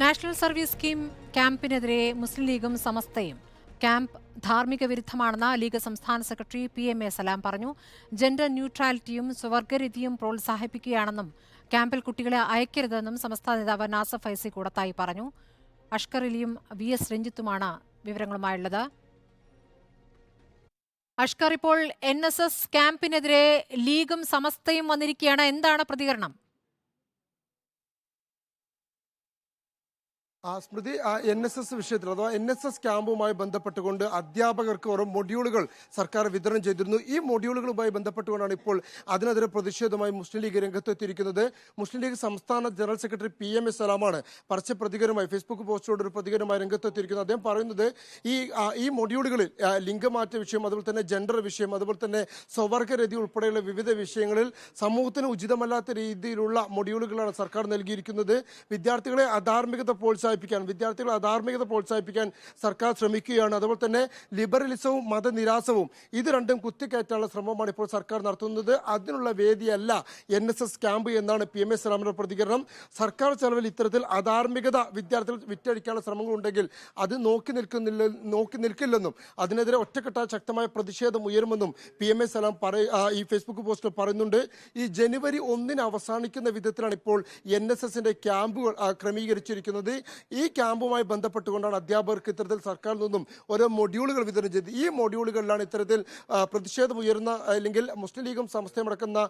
National service scheme ക്യാമ്പിനെതിരെ മുസ്ലിം ലീഗും സമസ്തയും. ക്യാമ്പ് ധാർമ്മിക വിരുദ്ധമാണെന്ന് ലീഗ് സംസ്ഥാന secretary P M A Salam പറഞ്ഞു. ജെൻഡർ ന്യൂട്രാലിറ്റിയും സ്വർഗരീതിയും പ്രോത്സാഹിപ്പിക്കുകയാണെന്നും ക്യാമ്പിൽ കുട്ടികളെ അയക്കരുതെന്നും സംസ്ഥാന നേതാവ് നാസഫ് ഫൈസി കൂടത്തായി പറഞ്ഞു. അഷ്കർ അലിയും വി എസ് രഞ്ജിത്തുമാണ് വിവരങ്ങളുമായുള്ളത്. അഷ്കർ ഇപ്പോൾ എൻ എസ് എസ് ക്യാമ്പിനെതിരെ ലീഗും സമസ്തയും വന്നിരിക്കുകയാണ്. എന്താണ് പ്രതികരണം? ആ സ്മൃതി എൻ എസ് എസ് വിഷയത്തിൽ അഥവാ എൻ എസ് എസ് ക്യാമ്പുമായി ബന്ധപ്പെട്ടുകൊണ്ട് അധ്യാപകർക്ക് ഓരോ മൊഡ്യൂളുകൾ സർക്കാർ വിതരണം ചെയ്തിരുന്നു. ഈ മൊഡ്യൂളുകളുമായി ബന്ധപ്പെട്ടുകൊണ്ടാണ് ഇപ്പോൾ അതിനെതിരെ പ്രതിഷേധമായി മുസ്ലിം ലീഗ് രംഗത്തെത്തിയിരിക്കുന്നത്. മുസ്ലിം ലീഗ് സംസ്ഥാന general secretary P M S സലാമാണ് പരസ്യ പ്രതികരമായി ഫേസ്ബുക്ക് പോസ്റ്റിലൂടെ ഒരു പ്രതികരമായി രംഗത്തെത്തിയിരിക്കുന്നത്. അദ്ദേഹം പറയുന്നത് ഈ ഈ മൊഡ്യൂളുകളിൽ ലിംഗമാറ്റ വിഷയം അതുപോലെ തന്നെ ജെൻഡർ വിഷയം അതുപോലെ തന്നെ സ്വവർഗരതി ഉൾപ്പെടെയുള്ള വിവിധ വിഷയങ്ങളിൽ സമൂഹത്തിന് ഉചിതമല്ലാത്ത രീതിയിലുള്ള മൊഡ്യൂളുകളാണ് സർക്കാർ നൽകിയിരിക്കുന്നത്. വിദ്യാർത്ഥികളെ അധാർമികത പ്രോത്സാഹിപ്പിക്കാൻ വിദ്യാർത്ഥികളെ അധാർമികത പ്രോത്സാഹിപ്പിക്കാൻ സർക്കാർ ശ്രമിക്കുകയാണ്. അതുപോലെ തന്നെ ലിബറലിസവും മതനിരാസവും ഇത് രണ്ടും കുത്തിക്കയറ്റാനുള്ള ശ്രമമാണ് ഇപ്പോൾ സർക്കാർ നടത്തുന്നത്. അതിനുള്ള വേദിയല്ല എൻ എസ് എസ് ക്യാമ്പ് എന്നാണ് പി എം എസ് സലാമിന്റെ പ്രതികരണം. സർക്കാർ ചെലവിൽ ഇത്തരത്തിൽ അധാർമികത വിദ്യാർത്ഥികൾ വിറ്റഴിക്കാനുള്ള ശ്രമങ്ങൾ ഉണ്ടെങ്കിൽ അത് നോക്കി നിൽക്കുന്നില്ല നോക്കി നിൽക്കില്ലെന്നും അതിനെതിരെ ഒറ്റക്കെട്ടായ ശക്തമായ പ്രതിഷേധം ഉയരുമെന്നും പി എം എസ് സലാം പറയ ഈ ഫേസ്ബുക്ക് പോസ്റ്റിൽ പറയുന്നുണ്ട്. ഈ ജനുവരി ഒന്നിന് അവസാനിക്കുന്ന വിധത്തിലാണ് ഇപ്പോൾ എൻ എസ് എസിന്റെ ക്യാമ്പുകൾ ക്രമീകരിച്ചിരിക്കുന്നത്. ഈ ക്യാമ്പുമായി ബന്ധപ്പെട്ടുകൊണ്ടാണ് അധ്യാപകർക്ക് ഇത്തരത്തിൽ സർക്കാരിൽ നിന്നും ഓരോ മൊഡ്യൂളുകൾ വിതരണം ചെയ്തത്. ഈ മൊഡ്യൂളുകളിലാണ് ഇത്തരത്തിൽ പ്രതിഷേധം ഉയരുന്ന അല്ലെങ്കിൽ മുസ്ലിം ലീഗും സംസ്ഥയും അടക്കുന്ന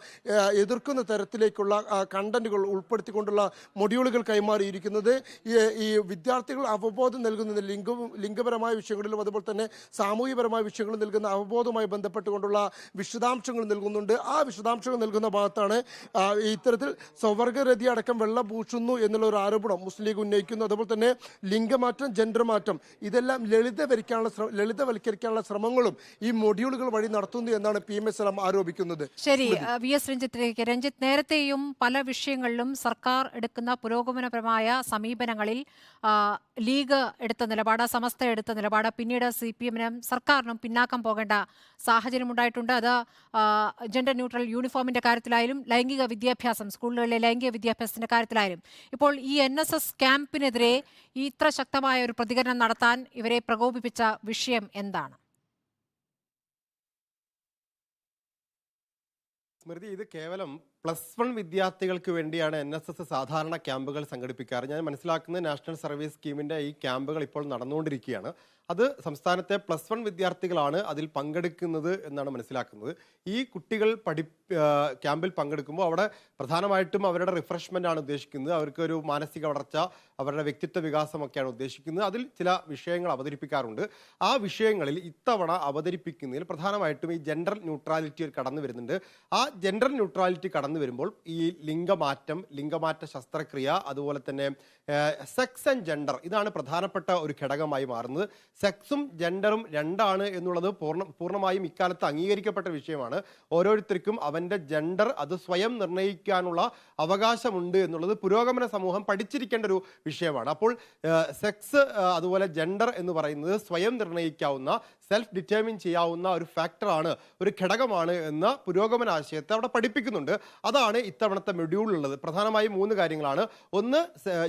എതിർക്കുന്ന തരത്തിലേക്കുള്ള കണ്ടന്റുകൾ ഉൾപ്പെടുത്തിക്കൊണ്ടുള്ള മൊഡ്യൂളുകൾ കൈമാറിയിരിക്കുന്നത്. ഈ വിദ്യാർത്ഥികൾ അവബോധം നൽകുന്ന ലിംഗ ലിംഗപരമായ വിഷയങ്ങളിലും അതുപോലെ തന്നെ സാമൂഹികപരമായ വിഷയങ്ങളും നൽകുന്ന അവബോധവുമായി ബന്ധപ്പെട്ടുകൊണ്ടുള്ള വിശദാംശങ്ങൾ നൽകുന്നുണ്ട്. ആ വിശദാംശങ്ങൾ നൽകുന്ന ഭാഗത്താണ് ഇത്തരത്തിൽ സ്വവർഗരതി അടക്കം വെള്ളം പൂശുന്നു എന്നുള്ള ഒരു ആരോപണം മുസ്ലിം ലീഗ് ഉന്നയിക്കുന്നു. അതുപോലെ തന്നെ ലിംഗമാറ്റം ജെൻഡർ മാറ്റം ഇതെല്ലാം ലളിതവരിക്കാനുള്ള ലളിതവൽക്കരിക്കാനുള്ള ശ്രമങ്ങളും ഈ മൊഡ്യൂളുകൾ വഴി നടത്തുന്നു എന്നാണ് പി എം എസ് എല്ലാം ആരോപിക്കുന്നത്. ശരി വി എസ് രഞ്ജിത്തിലേക്ക്. രഞ്ജിത്ത് നേരത്തെയും പല വിഷയങ്ങളിലും സർക്കാർ എടുക്കുന്ന പുരോഗമനപരമായ സമീപനങ്ങളിൽ ലീഗ് എടുത്ത നിലപാട് സമസ്ത എടുത്ത നിലപാട് പിന്നീട് സി പി എമ്മിനും സർക്കാരിനും പിന്നാക്കം പോകേണ്ട സാഹചര്യം ഉണ്ടായിട്ടുണ്ട്. അത് ജെൻഡർ ന്യൂട്രൽ യൂണിഫോമിന്റെ കാര്യത്തിലായാലും ലൈംഗിക വിദ്യാഭ്യാസം സ്കൂളുകളിലെ ലൈംഗിക വിദ്യാഭ്യാസത്തിന്റെ കാര്യത്തിലായാലും. ഇപ്പോൾ ഈ എൻ എസ് എസ് ക്യാമ്പിനെതിരെ ഈ ഇത്ര ശക്തമായ ഒരു പ്രതികരണം നടത്താൻ ഇവരെ പ്രകോപിപ്പിച്ച വിഷയം എന്താണ്? സ്മൃതി ഇത് കേവലം പ്ലസ് വൺ വിദ്യാർത്ഥികൾക്ക് വേണ്ടിയാണ് എൻ എസ് എസ് സാധാരണ ക്യാമ്പുകൾ സംഘടിപ്പിക്കാറ്. ഞാൻ മനസ്സിലാക്കുന്നത് നാഷണൽ സർവീസ് സ്കീമിന്റെ ഈ ക്യാമ്പുകൾ ഇപ്പോൾ നടന്നുകൊണ്ടിരിക്കുകയാണ്. അത് സംസ്ഥാനത്തെ പ്ലസ് വൺ വിദ്യാർത്ഥികളാണ് അതിൽ പങ്കെടുക്കുന്നത് എന്നാണ് മനസ്സിലാക്കുന്നത്. ഈ കുട്ടികൾ പഠി ക്യാമ്പിൽ പങ്കെടുക്കുമ്പോൾ അവിടെ പ്രധാനമായിട്ടും അവരുടെ റിഫ്രഷ്മെന്റ് ആണ് ഉദ്ദേശിക്കുന്നത്. അവർക്ക് ഒരു മാനസിക വളർച്ച അവരുടെ വ്യക്തിത്വ വികാസമൊക്കെയാണ് ഉദ്ദേശിക്കുന്നത്. അതിൽ ചില വിഷയങ്ങൾ അവതരിപ്പിക്കാറുണ്ട്. ആ വിഷയങ്ങളിൽ ഇത്തവണ അവതരിപ്പിക്കുന്നതിൽ പ്രധാനമായിട്ടും ഈ ജെൻഡർ ന്യൂട്രാലിറ്റി കടന്നു വരുന്നുണ്ട്. ആ ജെൻഡർ ന്യൂട്രാലിറ്റി കടന്നു വരുമ്പോൾ ഈ ലിംഗമാറ്റം ലിംഗമാറ്റ ശസ്ത്രക്രിയ അതുപോലെ തന്നെ സെക്സ് ആൻഡ് ജെൻഡർ ഇതാണ് പ്രധാനപ്പെട്ട ഒരു ഘടകമായി മാറുന്നത്. സെക്സും ജെൻഡറും രണ്ടാണ് എന്നുള്ളത് പൂർണ പൂർണമായും ഇക്കാലത്ത് അംഗീകരിക്കപ്പെട്ട വിഷയമാണ്. ഓരോരുത്തർക്കും അവന്റെ ജെൻഡർ അത് സ്വയം നിർണയിക്കാനുള്ള അവകാശമുണ്ട് എന്നുള്ളത് പുരോഗമന സമൂഹം പഠിച്ചിരിക്കേണ്ട ഒരു വിഷയമാണ്. അപ്പോൾ സെക്സ് അതുപോലെ ജെൻഡർ എന്ന് പറയുന്നത് സ്വയം നിർണയിക്കാവുന്ന സെൽഫ് ഡിറ്റർമിൻ ചെയ്യാവുന്ന ഒരു ഫാക്ടറാണ് ഒരു ഘടകമാണ് എന്ന പുരോഗമന ആശയത്തെ അവിടെ പഠിപ്പിക്കുന്നുണ്ട്. അതാണ് ഇത്തവണത്തെ മെഡ്യൂളിലുള്ളത് പ്രധാനമായും മൂന്ന് കാര്യങ്ങളാണ്. ഒന്ന്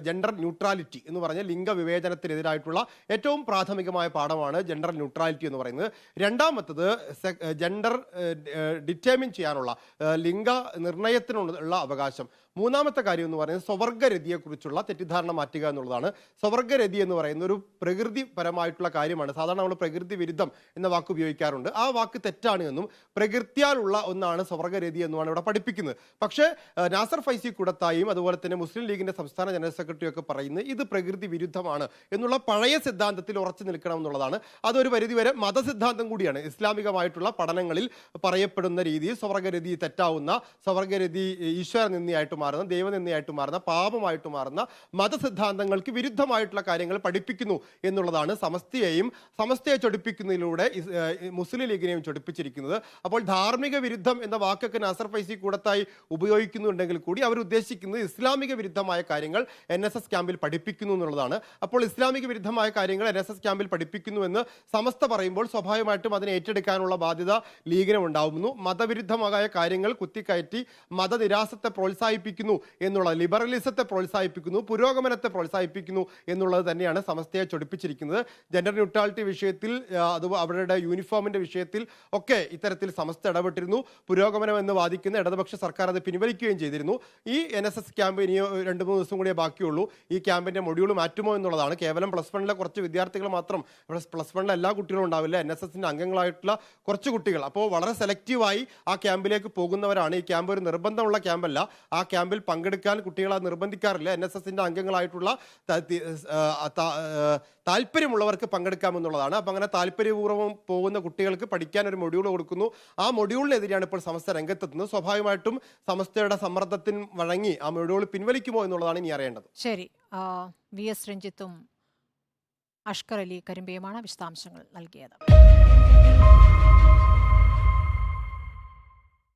ജെൻഡർ ന്യൂട്രാലിറ്റി എന്ന് പറഞ്ഞ ലിംഗവിവേചനത്തിനെതിരായിട്ടുള്ള ഏറ്റവും പ്രാഥമികമായ പാഠമാണ് ജെൻഡർ ന്യൂട്രാലിറ്റി എന്ന് പറയുന്നത്. രണ്ടാമത്തത് ജെൻഡർ ഡിറ്റർമിൻ ചെയ്യാനുള്ള ലിംഗ നിർണയത്തിനുള്ള അവകാശം. മൂന്നാമത്തെ കാര്യം എന്ന് പറയുന്നത് സ്വവർഗരതിയെക്കുറിച്ചുള്ള തെറ്റിദ്ധാരണ മാറ്റുക എന്നുള്ളതാണ്. സ്വവർഗരതി എന്ന് പറയുന്ന ഒരു പ്രകൃതിപരമായിട്ടുള്ള കാര്യമാണ്. സാധാരണ നമ്മൾ പ്രകൃതി വിരുദ്ധം എന്ന വാക്ക് ഉപയോഗിക്കാറുണ്ട്. ആ വാക്ക് തെറ്റാണ് എന്നും പ്രകൃത്യാലുള്ള ഒന്നാണ് സ്വവർഗരതി എന്നുമാണ് ഇവിടെ പഠിപ്പിക്കുന്നത്. പക്ഷേ നാസർ ഫൈസി കുടത്തായും അതുപോലെ തന്നെ മുസ്ലിം ലീഗിന്റെ സംസ്ഥാന ജനറൽ സെക്രട്ടറി ഒക്കെ പറയുന്നത് ഇത് പ്രകൃതി വിരുദ്ധമാണ് എന്നുള്ള പഴയ സിദ്ധാന്തത്തിൽ ഉറച്ചു നിൽക്കണം എന്നുള്ളതാണ്. അതൊരു പരിധിവരെ മതസിദ്ധാന്തം കൂടിയാണ്. ഇസ്ലാമികമായിട്ടുള്ള പഠനങ്ങളിൽ പറയപ്പെടുന്ന രീതിയിൽ സ്വർഗരതി തെറ്റാവുന്ന സ്വർഗരതി ഈശ്വര മാറുന്ന ദൈവനിന്ദയായിട്ട് മാറുന്ന പാപമായിട്ട് മാറുന്ന മതസിദ്ധാന്തങ്ങൾക്ക് വിരുദ്ധമായിട്ടുള്ള കാര്യങ്ങൾ പഠിപ്പിക്കുന്നു എന്നുള്ളതാണ് സമസ്തയെയും സമസ്തയെ ചൊടിപ്പിക്കുന്നതിലൂടെ മുസ്ലിം ലീഗിനെയും ചൊടിപ്പിച്ചിരിക്കുന്നത്. അപ്പോൾ ധാർമ്മിക വിരുദ്ധം എന്ന വാക്കൊക്കെ നസർ ഫൈസി കൂടത്തായി ഉപയോഗിക്കുന്നുണ്ടെങ്കിൽ കൂടി അവർ ഉദ്ദേശിക്കുന്നത് ഇസ്ലാമിക വിരുദ്ധമായ കാര്യങ്ങൾ എൻ എസ് എസ് ക്യാമ്പിൽ പഠിപ്പിക്കുന്നു എന്നുള്ളതാണ്. അപ്പോൾ ഇസ്ലാമിക വിരുദ്ധമായ കാര്യങ്ങൾ എൻ എസ് എസ് ക്യാമ്പിൽ പഠിപ്പിക്കുന്നു എന്ന് സമസ്ത പറയുമ്പോൾ സ്വാഭാവികമായിട്ടും അതിനെ ഏറ്റെടുക്കാനുള്ള ബാധ്യത ലീഗിനും ഉണ്ടാവുന്നു മതവിരുദ്ധമായ കാര്യങ്ങൾ കുത്തിക്കയറ്റി മതനിരാസത്തെ പ്രോത്സാഹിപ്പിക്കുക പ്രോത്സാഹിപ്പിക്കുന്നു എന്നുള്ള ലിബറലിസത്തെ പ്രോത്സാഹിപ്പിക്കുന്നു പുരോഗമനത്തെ പ്രോത്സാഹിപ്പിക്കുന്നു എന്നുള്ളത് തന്നെയാണ് സമസ്തയെ ചൊടിപ്പിച്ചിരിക്കുന്നത്. ജെൻഡർ ന്യൂട്രാലിറ്റി വിഷയത്തിൽ അത് അവരുടെ യൂണിഫോമിന്റെ വിഷയത്തിൽ ഒക്കെ ഇത്തരത്തിൽ സമസ്ത ഇടപെട്ടിരുന്നു. പുരോഗമനം എന്ന് വാദിക്കുന്ന ഇടതുപക്ഷ സർക്കാർ അത് പിൻവലിക്കുകയും ചെയ്തിരുന്നു. ഈ എൻ എസ് എസ് ക്യാമ്പ് ഇനി രണ്ട് മൂന്ന് ദിവസം കൂടിയേ ബാക്കിയുള്ളൂ. ഈ ക്യാമ്പിന്റെ മൊഡ്യൂൾ മാറ്റുമോ എന്നുള്ളതാണ്. കേവലം പ്ലസ് വണ്ണിലെ കുറച്ച് വിദ്യാർത്ഥികൾ മാത്രം പ്ലസ് വണ്ണിലെ എല്ലാ കുട്ടികളും ഉണ്ടാവില്ല. എൻ എസ് എസിന്റെ അംഗങ്ങളായിട്ടുള്ള കുറച്ച് കുട്ടികൾ. അപ്പോൾ വളരെ സെലക്റ്റീവായി ആ ക്യാമ്പിലേക്ക് പോകുന്നവരാണ്. ഈ ക്യാമ്പ് ഒരു നിർബന്ധമുള്ള ക്യാമ്പല്ല ആ ക്യാമ്പിൽ പങ്കെടുക്കാൻ കുട്ടികളെ നിർബന്ധിക്കാറില്ല. എൻ എസ് എസിന്റെ അംഗങ്ങളായിട്ടുള്ള താല്പര്യമുള്ളവർക്ക് പങ്കെടുക്കാമെന്നുള്ളതാണ്. അപ്പം അങ്ങനെ താല്പര്യപൂർവം പോകുന്ന കുട്ടികൾക്ക് പഠിക്കാൻ ഒരു മൊഡ്യൂൾ കൊടുക്കുന്നു. ആ മൊഡ്യൂളിനെതിരെയാണ് ഇപ്പോൾ സമസ്ത രംഗത്തെത്തുന്നത്. സ്വാഭാവികമായിട്ടും സമസ്തയുടെ സമ്മർദ്ദത്തിന് വഴങ്ങി ആ മൊഡ്യൂൾ പിൻവലിക്കുമോ എന്നുള്ളതാണ് ഇനി അറിയേണ്ടത്. ശരി. വി എസ് രഞ്ജിത്തും അഷ്കർ അലി കരിമ്പയുമാണ് വിശദാംശങ്ങൾ നൽകിയത്.